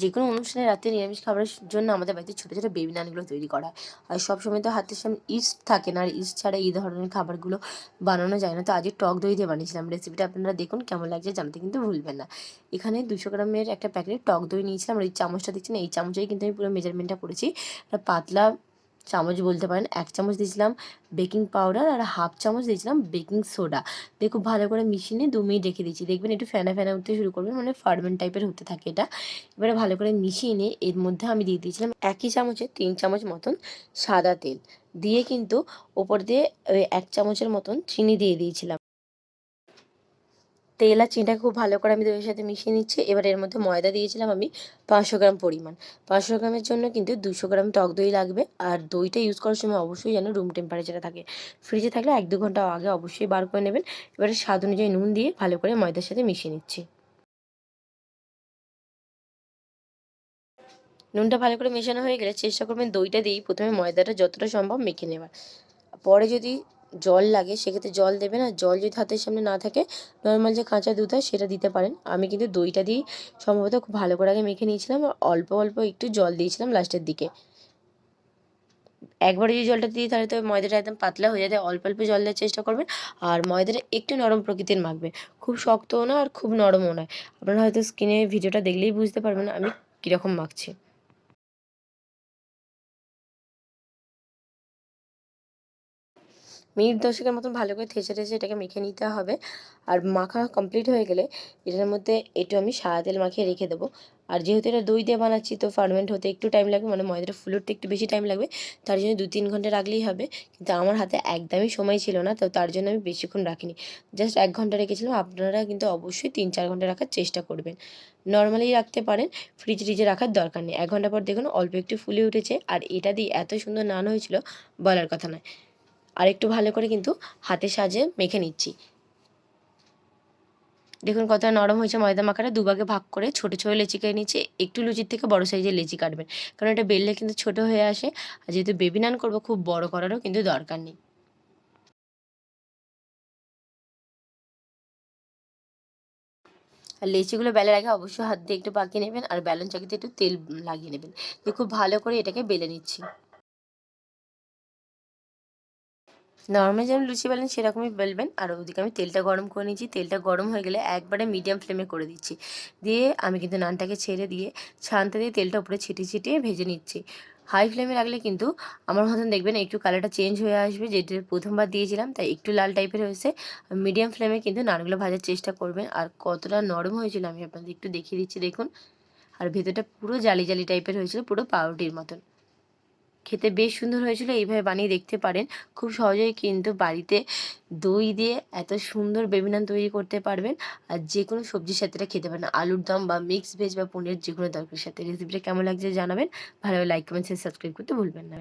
যে কোনো অনুষ্ঠানে রাতে নিরামিষ খাবারের জন্য আমাদের বাড়িতে ছোটো ছোটো বেবি নানগুলো তৈরি করা হয়। আর সবসময় তো হাতের সামনে ইস্ট থাকে না, আর ইস্ট ছাড়া এই ধরনের খাবারগুলো বানানো যায় না। তো আজকে টক দই দিয়ে বানিয়েছিলাম। রেসিপিটা আপনারা দেখুন, কেমন লাগছে জানতে কিন্তু ভুলবেন না। এখানে দুশো গ্রামের একটা প্যাকেট টক দই নিয়েছিলাম, আর এই চামচটা দেখছেন? এই চামচেই কিন্তু আমি পুরো মেজারমেন্টটা করেছি পাতলা চামচ বলতে পারেন, এক চামচ দিয়েছিলাম বেকিং পাউডার আর হাফ চামচ দিয়েছিলাম বেকিং সোডা দিয়ে খুব ভালো করে মিশিয়ে নিয়ে দু মিনিট রেখে দিয়েছি দেখবেন একটু ফেনা ফ্যানা উঠতে শুরু করবেন মানে ফার্মেন্ট টাইপের হতে থাকে এটা। এবারে ভালো করে মিশিয়ে নিয়ে এর মধ্যে আমি দিয়ে দিয়েছিলাম একই চামচে তিন চামচ মতন সাদা তেল। দিয়ে কিন্তু ওপর দিয়ে এক চামচের মতন চিনি দিয়ে দিয়েছিলাম। তেল আর চিনিটাকে খুব ভালো করে আমি দইয়ের সাথে মিশিয়ে নিচ্ছি। এবার এর মধ্যে ময়দা দিয়েছিলাম আমি পাঁচশো গ্রাম পরিমাণ। পাঁচশো গ্রামের জন্য কিন্তু দুশো গ্রাম টক দই লাগবে। আর দইটা ইউজ করার সময় অবশ্যই যেন রুম টেম্পারেচারে থাকে। ফ্রিজে থাকলে এক দু ঘণ্টা আগে অবশ্যই বার করে নেবেন। এবারে স্বাদ অনুযায়ী নুন দিয়ে ভালো করে ময়দার সাথে মিশিয়ে নিচ্ছি। নুনটা ভালো করে মেশানো হয়ে গেলে চেষ্টা করবেন দইটা দিয়েই প্রথমে ময়দাটা যতটা সম্ভব মেখে নেওয়ার। পরে যদি জল লাগে, সেক্ষেত্রে জল দেবেন আর জল যদি হাতের সামনে না থাকে নর্মাল যে কাঁচা দুধ হয়, সেটা দিতে পারেন। আমি কিন্তু দইটা দিয়েই সম্ভবত খুব ভালো করে আগে মেখে নিয়েছিলাম, আর অল্প অল্প একটু জল দিয়েছিলাম লাস্টের দিকে। একবারে যদি জলটা দিই, তাহলে তো ময়দাটা একদম পাতলা হয়ে যায়, অল্প অল্প জল দেওয়ার চেষ্টা করবেন। আর ময়দাটা একটু নরম প্রকৃতির মাখবে। খুব শক্তও না আর খুব নরমও নয়। আপনারা হয়তো স্ক্রিনে ভিডিওটা দেখলেই বুঝতে পারবেন আমি কীরকম মাখছি। মিনিট দশেকের মতন ভালো করে থেঁচে ঠেচে এটাকে মেখে নিতে হবে। আর মাখা কমপ্লিট হয়ে গেলে এটার মধ্যে একটু আমি সাদা তেল মাখিয়ে রেখে দেবো। আর যেহেতু এটা দই দিয়ে বানাচ্ছি, তো ফার্মেন্ট হতে একটু টাইম লাগবে মানে ময়দাটা ফুলতে একটু বেশি টাইম লাগবে। তার জন্য দু তিন ঘণ্টা রাখলেই হবে। কিন্তু আমার হাতে একদমই সময় ছিল না, তো তার জন্য আমি বেশিক্ষণ রাখিনি। জাস্ট এক ঘণ্টা রেখেছিলাম, আপনারা কিন্তু অবশ্যই তিন চার ঘণ্টা রাখার চেষ্টা করবেন। নর্মালি রাখতে পারেন ফ্রিজ টিজে রাখার দরকার নেই। এক ঘণ্টা পর দেখুন, অল্প একটু ফুলে উঠেছে। আর এটা দিয়ে এত সুন্দর নান হয়েছিল, বলার কথা নয়। আর একটু ভালো করে কিন্তু হাতে সাজে মেখে নিচ্ছি। দেখুন কতটা নরম হয়েছে ময়দা মাখাটা। দুভাগে ভাগ করে ছোটো ছোটো লেচি কেটে নিচ্ছে। একটু লুচির থেকে বড় সাইজের লেচি কাটবেন। কারণ এটা বেললে কিন্তু ছোট হয়ে আসে। আর যেহেতু বেবি নান করব, খুব বড় করারও কিন্তু দরকার নেই। আর লেচিগুলো বেলার আগে অবশ্যই হাত দিয়ে একটু পাকিয়ে নেবেন। আর ব্যালন চাকিতে একটু তেল লাগিয়ে নেবেন। খুব ভালো করে এটাকে বেলে নিচ্ছি। নর্মাল যেমন লুচি বেলেন সেরকমই বেলবেন। আর ওদিকে আমি তেলটা গরম করে নিয়েছি। তেলটা গরম হয়ে গেলে একবারে মিডিয়াম ফ্লেমে করে দিচ্ছি। দিয়ে আমি কিন্তু নানটাকে ছেড়ে দিয়ে ছানতে দিয়ে তেলটা উপরে ছিটিয়ে ছিটিয়ে ভেজে নিচ্ছি। হাই ফ্লেমে রাখলে কিন্তু আমার মতন দেখবেন একটু কালারটা চেঞ্জ হয়ে আসবে। যেটা প্রথমবার দিয়েছিলাম, তাই একটু লাল টাইপের হয়েছে। মিডিয়াম ফ্লেমে কিন্তু নানগুলো ভাজার চেষ্টা করবেন। আর কতটা নরম হয়েছিল আমি আপনাদের একটু দেখিয়ে দিচ্ছি, দেখুন। আর ভেতরটা পুরো জালি জালি টাইপের হয়েছিল, পুরো পাউরুটির মতন। খেতে বেশ সুন্দর হয়েছিল, এইভাবে বানিয়ে দেখতে পারেন। খুব সহজেই কিন্তু বাড়িতে দই দিয়ে এত সুন্দর বেবিনান তৈরি করতে পারবেন আর যে কোনো সবজির সাথে এটা খেতে পারেন। আলুর দম বা মিক্স ভেজ বা পনির যে কোনো তরকারির সাথে। রেসিপিটা কেমন লাগছে জানাবেন। ভালো লাইক কমেন্ট সাবস্ক্রাইব করতে ভুলবেন না।